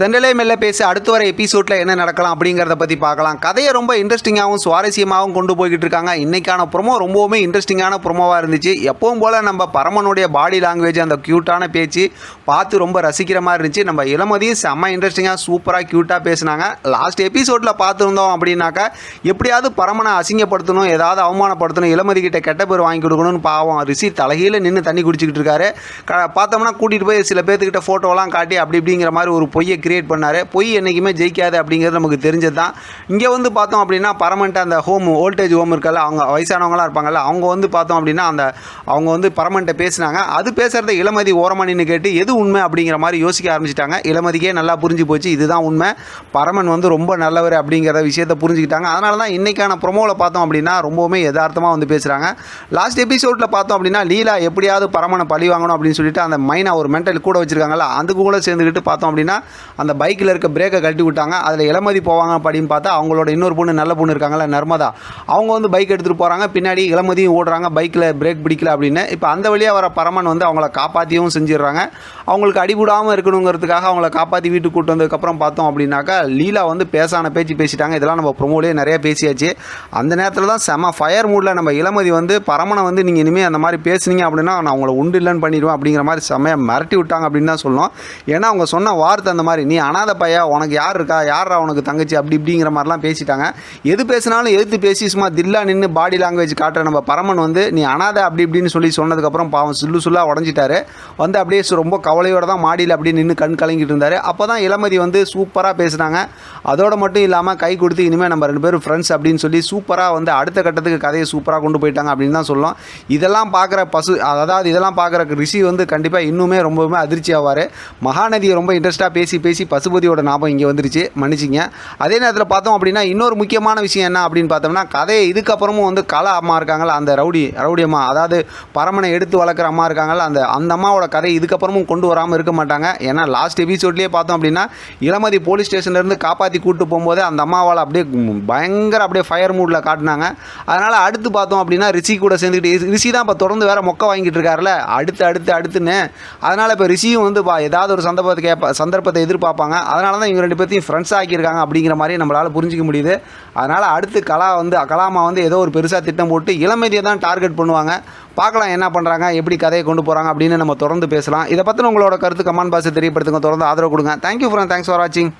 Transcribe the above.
தெண்டலே மெல்ல பேசி அடுத்து வர எபிசோடில் என்ன நடக்கலாம் அப்படிங்கிறத பற்றி பார்க்கலாம். கதையை ரொம்ப இன்ட்ரெஸ்டிங்காகவும் சுவாரஸ்யமாகவும் கொண்டு போய்கிட்டு இருக்காங்க. இன்னைக்கான ப்ரொமோ ரொம்பவுமே இன்ட்ரெஸ்டிங்கான ப்ரொமோவாக இருந்துச்சு. எப்பவும் போல் நம்ம பரமனுடைய பாடி லாங்குவேஜ் அந்த க்யூட்டான பேச்சு பார்த்து ரொம்ப ரசிக்கிற மாதிரி இருந்துச்சு. நம்ம இளமதியும் செம்ம இன்ட்ரெஸ்டிங்காக சூப்பராக க்யூட்டாக பேசினாங்க. லாஸ்ட் எபிசோடில் பார்த்துருந்தோம் அப்படின்னாக்கா எப்படியாவது பரமனை அசிங்கப்படுத்தணும் ஏதாவது அவமானப்படுத்தணும் இளமதி கிட்ட கெட்ட பேர் வாங்கி கொடுக்கணும்னு பாவம். ரிஷி தலைகீழ நின்று தண்ணி குடிச்சிக்கிட்டு இருக்காரு. க பார்த்தோம்னா கூட்டிகிட்டு போய் சில பேர்த்துக்கிட்ட ஃபோட்டோலாம் காட்டி அப்படி இப்படிங்கிற மாதிரி ஒரு பொய்யை கிரியேட் பண்ணார். பொய் என்றைக்குமே ஜெயிக்காது அப்படிங்கிறது நமக்கு தெரிஞ்சது தான் இங்கே வந்து பார்த்தோம் அப்படின்னா பரமன்ட்டு அந்த ஹோம் ஓல்டேஜ் ஹோம் இருக்கல அவங்க வயசானவங்களாம் இருப்பாங்கல்ல அவங்க வந்து பார்த்தோம் அப்படின்னா அந்த அவங்க வந்து பரமன்ட்ட பேசினாங்க. அது பேசுகிறத இளமதி ஓரமணின்னு கேட்டு எது உண்மை அப்படிங்கிற மாதிரி யோசிக்க ஆரம்பிச்சிட்டாங்க. இளமதிக்கே நல்லா புரிஞ்சு போச்சு இதுதான் உண்மை. பரமன் வந்து ரொம்ப நல்லவர் அப்படிங்கிற விஷயத்தை புரிஞ்சுக்கிட்டாங்க. அதனால தான் இன்றைக்கான ப்ரொமோவில் பார்த்தோம் அப்படின்னா ரொம்பவுமே யதார்த்தமாக வந்து பேசுகிறாங்க லாஸ்ட் எபிசோடில் பார்த்தோம் அப்படின்னா லீலா எப்படியாவது பரமனை பழி வாங்கணும் அப்படின்னு சொல்லிட்டு அந்த மைனா ஒரு மென்டல் கூட வச்சுருக்காங்கல்ல அதுக்கு கூட சேர்ந்துக்கிட்டு பார்த்தோம் அப்படின்னா அந்த பைக்கில் இருக்க பிரேக்கை கழட்டி விட்டாங்க. அதில் இளமதி போவாங்க அப்படின்னு பார்த்தா அவங்களோட இன்னொரு பொண்ணு நல்ல பொண்ணு இருக்காங்கல்ல நர்மதா. அவங்க வந்து பைக் எடுத்துகிட்டு போகிறாங்க பின்னாடி இளமதியும் ஓடுறாங்க. பைக்கில் பிரேக் பிடிக்கல அப்படின்னு. இப்போ அந்த வழியாக வர பரமன் வந்து அவங்கள காப்பாற்றியும் செஞ்சிடுறாங்க. அவங்களுக்கு அடிபடாமல் இருக்கணுங்கிறதுக்காக அவங்கள காப்பாற்றி வீட்டுக்கு கூட்டு வந்ததுக்கப்புறம் பார்த்தோம் அப்படின்னாக்கா லீலா வந்து பேசான பேச்சு பேசிட்டாங்க. இதெல்லாம் நம்ம ப்ரொமோலேயே நிறைய பேசியாச்சு. அந்த நேரத்தில் தான் செம ஃபயர் மூடில் நம்ம இளமதி வந்து பரமனை வந்து நீங்கள் இனிமேல் அந்த மாதிரி பேசுனீங்க அப்படின்னா நான் அவங்கள உண்டு இல்லைன்னு பண்ணிடுவேன் அப்படிங்கிற மாதிரி செமையை மிரட்டி விட்டாங்க அப்படின்னு தான் சொல்லணும். ஏன்னா அவங்க சொன்ன வார்த்தை அந்த மாதிரி நீ அனாத பையா உனக்கு யார் இருக்கா? யாரா உனக்கு தங்கச்சி? அப்படி இப்படிங்கிற மாதிரிலாம் பேசிட்டாங்க. எது பேசினாலும் எதிர்த்து பேசி சும்மா தில்லா நின்று பாடி லாங்குவேஜ் காட்டுற நம்ம பரமன் வந்து நீ அனாதை அப்படி இப்படின்னு சொல்லி சொன்னதுக்கப்புறம் பாவம் சுல்லு சுல்லாக உடஞ்சிட்டாரு. வந்து அப்படியே ரொம்ப கவலையோட தான் மாடியில் அப்படியே நின்று கண் கலங்கிட்டு இருந்தார். அப்போ தான் இளமதி வந்து சூப்பராக பேசுனாங்க. அதோட மட்டும் இல்லாமல் கை கொடுத்து இனிமேல் நம்ம ரெண்டு பேரும் ஃப்ரெண்ட்ஸ் அப்படின்னு சொல்லி சூப்பராக வந்து அடுத்த கட்டத்துக்கு கதையை சூப்பராக கொண்டு போயிட்டாங்க அப்படின்னு தான் சொல்லலாம் இதெல்லாம் பார்க்குற பசு அதாவது இதெல்லாம் பார்க்குற ரிஷி வந்து கண்டிப்பாக இன்னுமே ரொம்பவுமே அதிர்ச்சி ஆவார். மகாநதியை ரொம்ப இன்ட்ரெஸ்ட்டாக பேசி பேசி பசுபதியோட ஞாபகம் இங்கே வந்துருச்சு. மன்னிச்சிங்க. அதே நேரத்தில் பார்த்தோம் அப்படின்னா இன்னொரு முக்கியமான விஷயம் என்ன அப்படின்னு பார்த்தோம்னா கதையை இதுக்கப்புறமும் வந்து கலா அம்மா இருக்காங்கல்ல அந்த ரவுடி ரவுடி அம்மா அதாவது பரமனை எடுத்து வளர்க்குற அம்மா இருக்காங்கல்ல அந்த அந்த அம்மாவோட கதை இதுக்கப்புறமும் கொண்டு வராமல் இருக்க மாட்டாங்க. ஏன்னா லாஸ்ட் எபிசோட்லேயே பார்த்தோம் அப்படின்னா இளமதி போலீஸ் ஸ்டேஷன்லேருந்து காப்பாற்றி கூப்பிட்டு போகும்போது அந்த அம்மாவால் அப்படியே பயங்கர அப்படியே ஃபயர் மூடில் காட்டினாங்க. அதனால் அடுத்து பார்த்தோம் அப்படின்னா ரிஷி கூட சேர்ந்துக்கிட்டு ரிஷி தான் இப்போ தொடர்ந்து வேறு மொக்க வாங்கிட்டு இருக்காருல்ல அடுத்து அடுத்து அடுத்துன்னு. அதனால் இப்போ ரிஷியும் வந்து பா- ஏதாவது ஒரு சந்தர்ப்பத்தை கேட்ப சந்தர்ப்பத்தை எதிர்பார்ப்பாங்க. அதனால தான் இவங்க ரெண்டு பேர்த்தையும் ஃப்ரெண்ட்ஸ் ஆக்கியிருக்காங்க அப்படிங்கிற மாதிரி நம்மளால் புரிஞ்சிக்க முடியுது. அதனால் அடுத்து கலா வந்து கலாமா வந்து ஏதோ ஒரு பெருசாக திட்டம் போட்டு இளமதியை தான் டார்கெட் பண்ணுவாங்க. பார்க்கலாம் என்ன பண்ணுறாங்க எப்படி கதையை கொண்டு போகிறாங்க அப்படின்னு நம்ம தொடர்ந்து பேசலாம். இதை பற்றின உங்களோட கருத்து கமெண்ட் பாக்ஸை தெரியப்படுத்துங்க. தொடர்ந்து ஆதரவு கொடுங்க. தேங்க்யூ ஃப்ரெண்ட் தேங்க்ஸ் ஃபார் வாட்சிங்